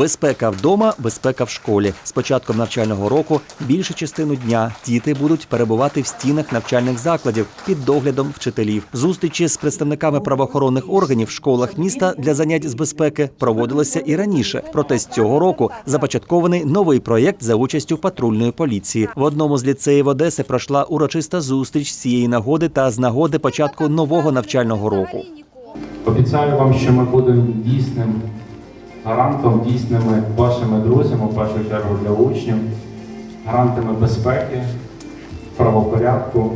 Безпека вдома, безпека в школі. З початком навчального року більшу частину дня діти будуть перебувати в стінах навчальних закладів під доглядом вчителів. Зустрічі з представниками правоохоронних органів в школах міста для занять з безпеки проводилися і раніше. Проте з цього року започаткований новий проєкт за участю патрульної поліції. В одному з ліцеїв Одеси пройшла урочиста зустріч з цієї нагоди та з нагоди початку нового навчального року. Обіцяю вам, що ми будемо дійсним гарантом, дійсними вашими друзями, в першу чергу для учнів, гарантами безпеки, правопорядку,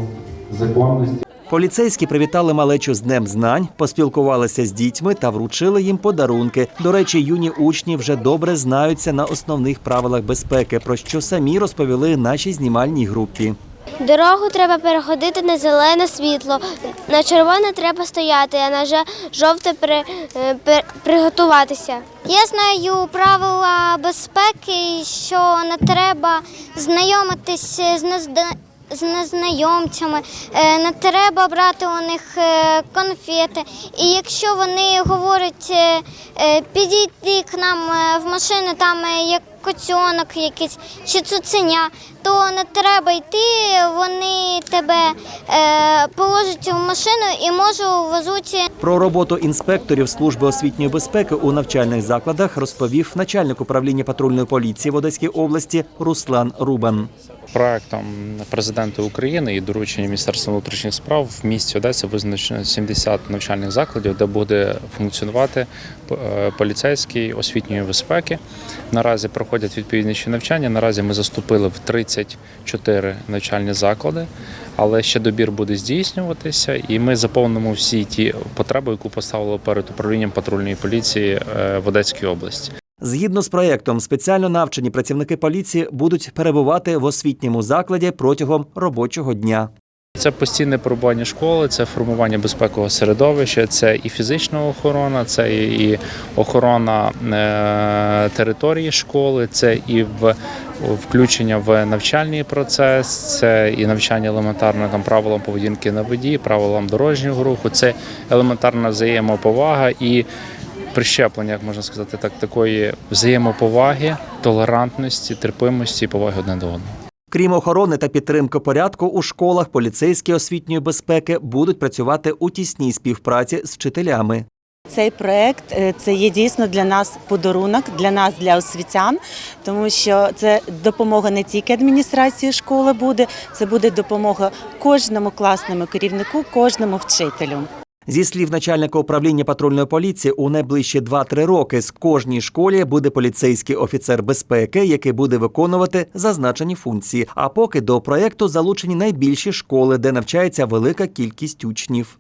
законності. Поліцейські привітали малечу з Днем знань, поспілкувалися з дітьми та вручили їм подарунки. До речі, юні учні вже добре знаються на основних правилах безпеки, про що самі розповіли нашій знімальній групі. Дорогу треба переходити на зелене світло. На червоне треба стояти, а на жовте при, е, пер- приготуватися. Я знаю правила безпеки, що не треба знайомитись з незда- з незнайомцями, е, не треба брати у них е, конфети. І якщо вони говорять, підійди к нам в машину, там як коцьонок якийсь чи цуценя, то не треба йти, вони тебе е, положать в машину і може везуть Про роботу інспекторів служби освітньої безпеки у навчальних закладах розповів начальник управління патрульної поліції в Одеській області Руслан Рубан. Проектом президента України і доручення Міністерства внутрішніх справ в місті Одеси визначено 70 навчальних закладів, де буде функціонувати е, поліцейський освітньої безпеки. Наразі проходять відповідніші навчання. Наразі ми заступили в 34 навчальні заклади, але ще добір буде здійснюватися, і ми заповнимо всі ті потреби, яку поставили перед управлінням патрульної поліції е, в Одеській області. Згідно з проєктом, спеціально навчені працівники поліції будуть перебувати в освітньому закладі протягом робочого дня. Це постійне перебування школи, це формування безпекового середовища, це і фізична охорона, це і і охорона е, території школи, це і в включення в навчальний процес, це і навчання елементарно там правилам поведінки на воді, правилам дорожнього руху, це елементарна взаємоповага і прищеплення, як можна сказати, так такої взаємоповаги, толерантності, терпимості і поваги одне до одного. Крім охорони та підтримки порядку, у школах поліцейські освітньої безпеки будуть працювати у тісній співпраці з вчителями. Цей проект е, це є дійсно для нас подарунок, для нас, для освітян, тому що це допомога не тільки адміністрації школи буде, це буде допомога кожному класному керівнику, кожному вчителю. Зі слів начальника управління патрульної поліції, у найближчі 2-3 роки з кожній школі буде поліцейський офіцер безпеки, який буде виконувати зазначені функції. А поки до проєкту залучені найбільші школи, де навчається велика кількість учнів.